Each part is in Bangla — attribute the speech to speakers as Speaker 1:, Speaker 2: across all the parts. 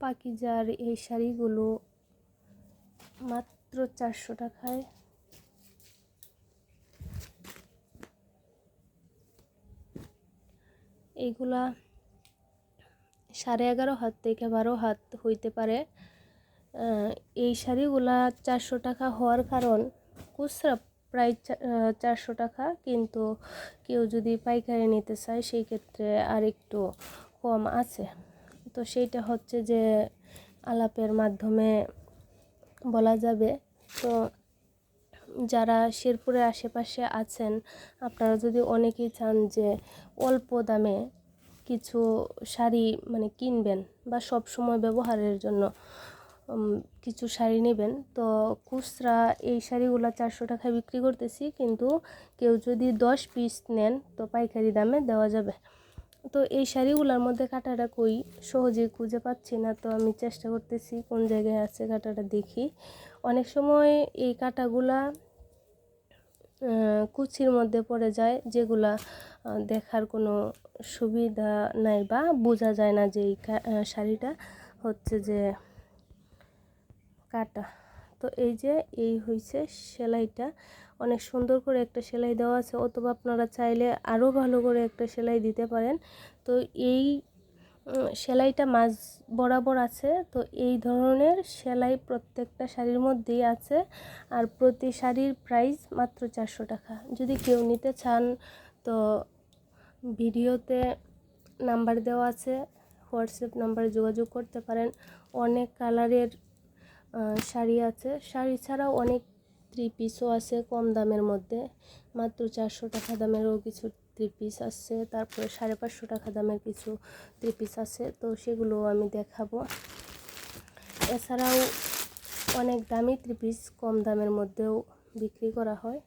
Speaker 1: পাকিজার এই শাড়িগুলো মাত্র চারশো টাকায়। এইগুলা সাড়ে এগারো হাত থেকে বারো হাত হইতে পারে। এই শাড়িগুলা চারশো টাকা হওয়ার কারণ খুচরা প্রায় চারশো টাকা, কিন্তু কেউ যদি পাইকারি নিতে চায়, সেই ক্ষেত্রে আর একটু কম আছে। তো সেইটা হচ্ছে যে আলাপের মাধ্যমে বলা যাবে। তো যারা শেরপুরের আশেপাশে আছেন, আপনারা যদি অনেকেই চান যে অল্প দামে কিছু শাড়ি মানে কিনবেন বা সব সময় ব্যবহারের জন্য কিছু শাড়ি নেবেন, তো খুচরা এই শাড়িগুলো চারশো টাকায় বিক্রি করতেছি, কিন্তু কেউ যদি দশ পিস নেন, তো পাইকারি দামে দেওয়া যাবে। তো এই শাড়িগুলোর মধ্যে কাটাটা কই? সহজে খুঁজে পাচ্ছি না, তো আমি চেষ্টা করতেছি কোন জায়গায় আছে কাটাটা দেখি। অনেক সময় এই কাটাগুলা কুচির মধ্যে পড়ে যায়, যেগুলা দেখার কোনো সুবিধা নাই বা বোঝা যায় না যে এই শাড়িটা হচ্ছে যে কাটা। তো এই যে, এই হয়েছে সেলাইটা। অনেক সুন্দর করে একটা সেলাই দেওয়া আছে, অথবা আপনারা চাইলে আরও ভালো করে একটা সেলাই দিতে পারেন। তো এই সেলাইটা মাঝ বরাবর আছে, তো এই ধরনের সেলাই প্রত্যেকটা শাড়ির মধ্যেই আছে, আর প্রতি শাড়ির প্রাইস মাত্র চারশো টাকা। যদি কেউ নিতে চান, তো ভিডিওতে নাম্বার দেওয়া আছে, হোয়াটসঅ্যাপ নাম্বারে যোগাযোগ করতে পারেন। অনেক কালারের শাড়ি আছে। শাড়ি ছাড়াও অনেক থ্রি পিসও আছে কম দামের মধ্যে। মাত্র চারশো টাকা দামেরও কিছু থ্রি পিস আছে। তারপরে সাড়ে পাঁচশো টাকা দামের কিছু থ্রি পিস আছে। তো সেগুলো আমি দেখাবো। এছাড়াও অনেক দামি থ্রি পিস কম দামের মধ্যেও বিক্রি করা হয়।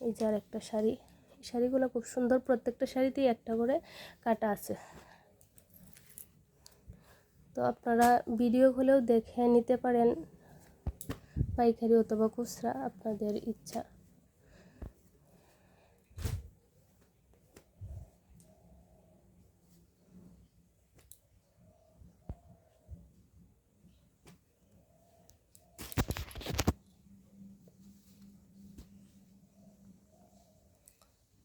Speaker 1: এই যার একটা শাড়ি। এই শাড়িগুলো খুব সুন্দর। প্রত্যেকটা শাড়িতেই একটা করে কাটা আছে। তো আপনারা ভিডিও হলেও দেখে নিতে পারেন। পাইকারি অথবা খুচরা আপনাদের ইচ্ছা।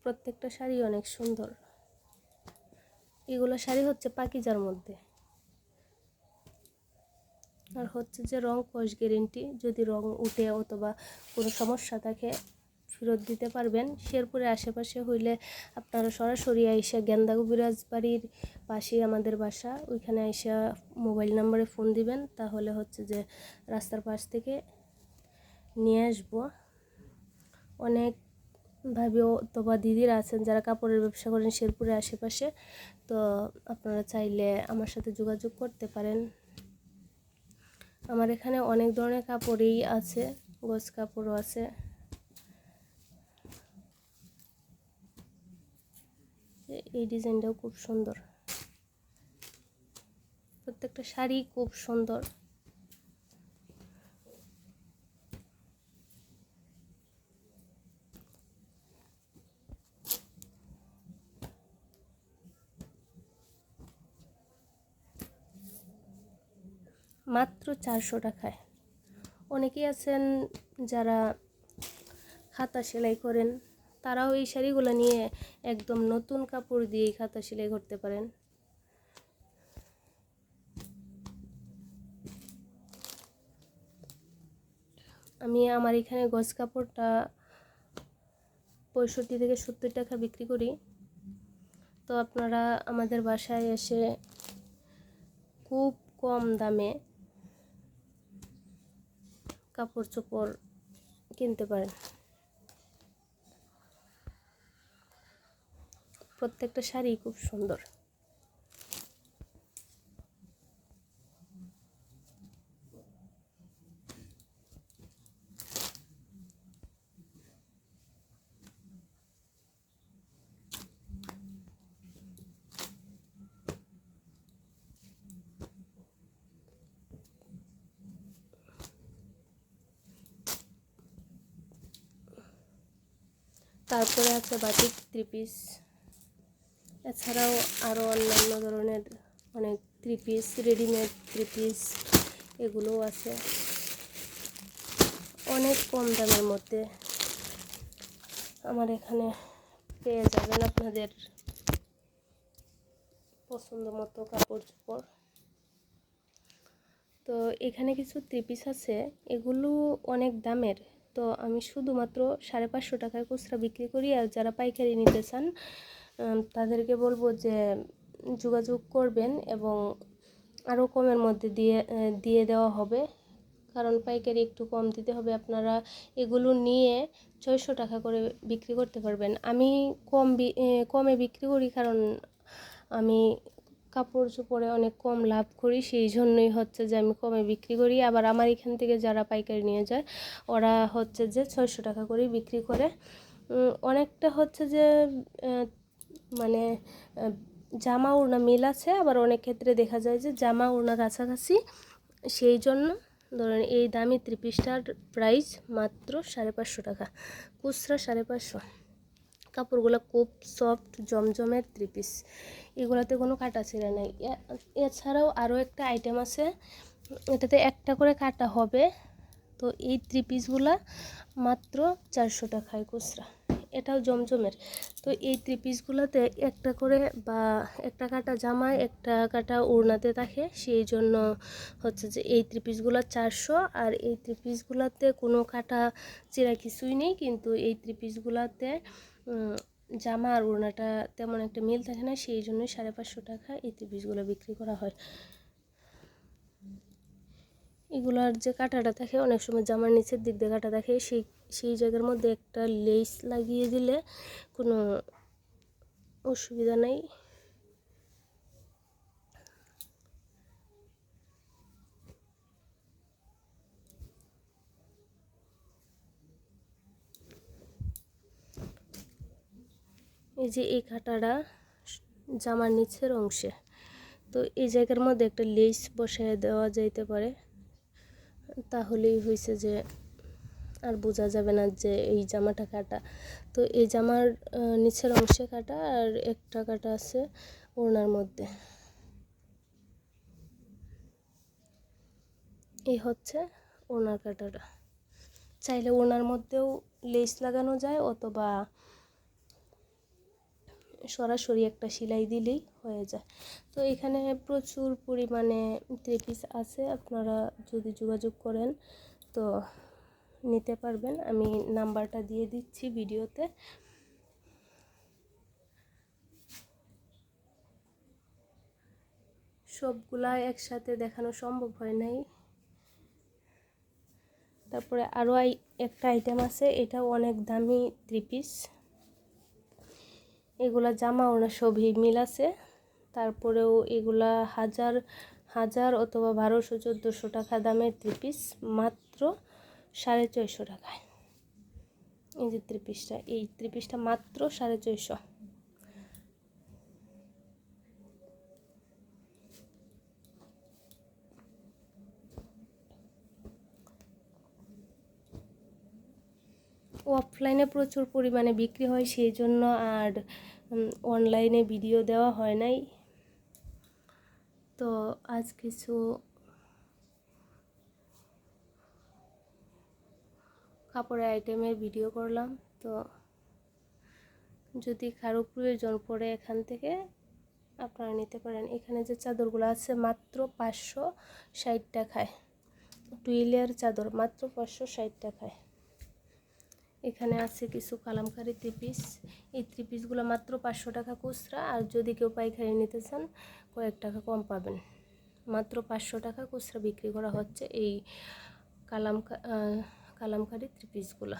Speaker 1: প্রত্যেকটা শাড়ি অনেক সুন্দর। এগুলো শাড়ি হচ্ছে পাকিজার মধ্যে। আর হচ্ছে যে রং কস গ্যারেন্টি যদি রং উঠে অথবা কোনো সমস্যা থাকে, ফেরত দিতে পারবেন। শেরপুরে আশেপাশে হইলে আপনারা সরাসরি আইসা গেন্দা কবিরাজ বাড়ির পাশেই আমাদের বাসা, ওইখানে আইসা মোবাইল নাম্বারে ফোন দিবেন, তাহলে হচ্ছে যে রাস্তার পাশ থেকে নিয়ে আসব। অনেক ভাবে অথবা দিদিরা আছেন যারা কাপড়ের ব্যবসা করেন শেরপুরের আশেপাশে, তো আপনারা চাইলে আমার সাথে যোগাযোগ করতে পারেন। আমার এখানে অনেক ধরনের কাপড়ই আছে, গোছ কাপড়ও আছে। এই ডিজাইনটাও খুব সুন্দর। প্রত্যেকটা শাড়ি খুব সুন্দর। মাত্র চারশো টাকায়। অনেকেই আছেন যারা খাতা সেলাই করেন, তারাও এই শাড়িগুলো নিয়ে একদম নতুন কাপড় দিয়ে খাতা সেলাই করতে পারেন। আমি আমার এখানে গজ কাপড়টা পঁয়ষট্টি থেকে সত্তর টাকা বিক্রি করি। তো আপনারা আমাদের বাসায় এসে খুব কম দামে কাপড় চোপড় কিনতে পারেন। প্রত্যেকটা শাড়ি খুব সুন্দর। তারপরে আছে বাটিক থ্রি পিস এছাড়াও আরও অন্যান্য ধরনের অনেক three piece readymade three piece এগুলোও আছে। অনেক কম দামের মধ্যে আমার এখানে পেয়ে যাবেন আপনাদের পছন্দ মতো কাপড় চোপড়। তো এখানে কিছু থ্রি পিস আছে, এগুলো অনেক দামের। তো আমি শুধুমাত্র সাড়ে পাঁচশো টাকায় খুচরা বিক্রি করি আর যারা পাইকারি নিতে চান তাদেরকে বলব যে যোগাযোগ করবেন এবং আরও কমের মধ্যে দিয়ে দিয়ে দেওয়া হবে। কারণ পাইকারি একটু কম দিতে হবে, আপনারা এগুলো নিয়ে ছয়শো টাকা করে বিক্রি করতে পারবেন। আমি কম কমে বিক্রি করি কারণ আমি কাপড় চোপড়ে অনেক কম লাভ করি সেই জন্যই হচ্ছে যে আমি কমে বিক্রি করি। আবার আমার এখান থেকে যারা পাইকারি নিয়ে যায়, ওরা হচ্ছে যে ছয়শো টাকা করে বিক্রি করে। অনেকটা হচ্ছে যে মানে জামা ওড়না মিল আছে। আবার অনেক ক্ষেত্রে দেখা যায় যে জামা ওড়না কাছাকাছি সেই জন্য ধরেন এই দামি ত্রিপিসটার প্রাইস মাত্র সাড়ে পাঁচশো টাকা, খুচরা সাড়ে পাঁচশো। কাপড়গুলো খুব সফট জমজমের থ্রি পিস এগুলোতে কোনো কাটা ছিঁড়া নেই। এছাড়াও আরও একটা আইটেম আছে, এটাতে একটা করে কাটা হবে। তো এই থ্রি পিসগুলা মাত্র চারশো টাকায় খুচরা। এটাও জমজমের। তো এই থ্রি পিসগুলোতে একটা করে বা একটা কাটা জামায়, একটা কাটা ওড়নাতে থাকে। সেই জন্য হচ্ছে যে এই থ্রি পিসগুলো চারশো। আর এই থ্রি পিসগুলোতে কোনো কাটা চেরা কিছুই নেই। কিন্তু এই থ্রি পিসগুলোতে জামা আর ওড়নাটা তেমন একটা মিল থাকে না, সেই জন্যই সাড়ে পাঁচশো টাকা এই ত্রিপিসগুলো বিক্রি করা হয়। এগুলোর যে কাটাটা থাকে, অনেক সময় জামার নিচের দিক দিয়ে কাটা থাকে, সেই সেই জায়গার মধ্যে একটা লেস লাগিয়ে দিলে কোনো অসুবিধা নেই। এই যে এই কাঁটাটা জামার নিচের অংশে। তো এই জায়গার মধ্যে একটা লেস বসায় দেওয়া যাইতে পারে। তাহলেই হয়েছে যে আর বোঝা যাবে না যে এই জামাটা কাটা। তো এই জামার নিচের অংশে কাটা আর একটা কাটা আছে ওড়নার মধ্যে। এই হচ্ছে ওড়নার কাটাটা। চাইলে ওড়নার মধ্যেও লেস লাগানো যায় অথবা সরাসরি একটা সেলাই দিলেই হয়ে যায়। তো এখানে প্রচুর পরিমাণে থ্রি পিস আছে, আপনারা যদি যোগাযোগ করেন তো নিতে পারবেন। আমি নাম্বারটা দিয়ে দিচ্ছি ভিডিওতে। সবগুলা একসাথে দেখানো সম্ভব হয় নাই। তারপরে আরও একটা আইটেম আছে, এটাও অনেক দামি থ্রি পিস এগুলা জামা ওনার সবই মিল আছে। তারপরেও এগুলা হাজার হাজার অথবা বারোশো, চোদ্দোশো টাকা দামের থ্রি পিস মাত্র সাড়ে ছয়শো টাকায়। এই যে ত্রিপিসটা এই ত্রিপিসটা মাত্র সাড়ে ছয়শো। অফলাইনে প্রচুর পরিমাণে বিক্রি হয় সেই জন্য আর অনলাইনে ভিডিও দেওয়া হয় নাই। তো আজ কিছু কাপড়ের আইটেমের ভিডিও করলাম। তো যদি কারও প্রয়োজন পড়ে এখান থেকে, আপনারা নিতে পারেন। এখানে যে চাদরগুলো আছে, মাত্র পাঁচশো ষাট টাকায়। টুইলের চাদর, মাত্র পাঁচশো ষাট টাকায়। এখানে আছে কিছু কালামকারি ত্রিপিস। এই ত্রিপিসগুলো মাত্র পাঁচশো টাকা খুচরা। আর যদি কেউ পাইকারি নিতে চান, কয়েক টাকা কম পাবেন। মাত্র পাঁচশো টাকা খুচরা বিক্রি করা হচ্ছে এই কালাম কালামকারি থ্রি পিসগুলো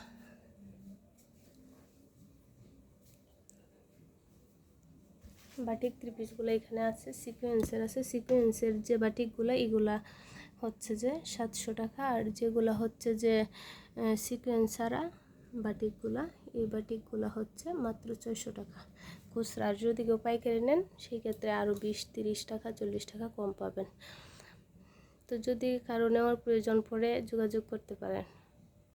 Speaker 1: বাটিক ত্রিপিসগুলো এখানে আছে, সিকোয়েন্সের আছে। সিকোয়েন্সের যে বাটিকগুলো, এগুলা হচ্ছে যে সাতশো টাকা। আর যেগুলো হচ্ছে যে সিকোয়েন্স ছাড়া বাটিকগুলা, এই বাটিকগুলা হচ্ছে মাত্র ছয়শো টাকা। খুচরা যদি কেউ পাইকারি নেন, সেই ক্ষেত্রে আরও বিশ, তিরিশ টাকা, চল্লিশ টাকা কম পাবেন। তো যদি কারও নেওয়ার প্রয়োজন পড়ে, যোগাযোগ করতে পারেন।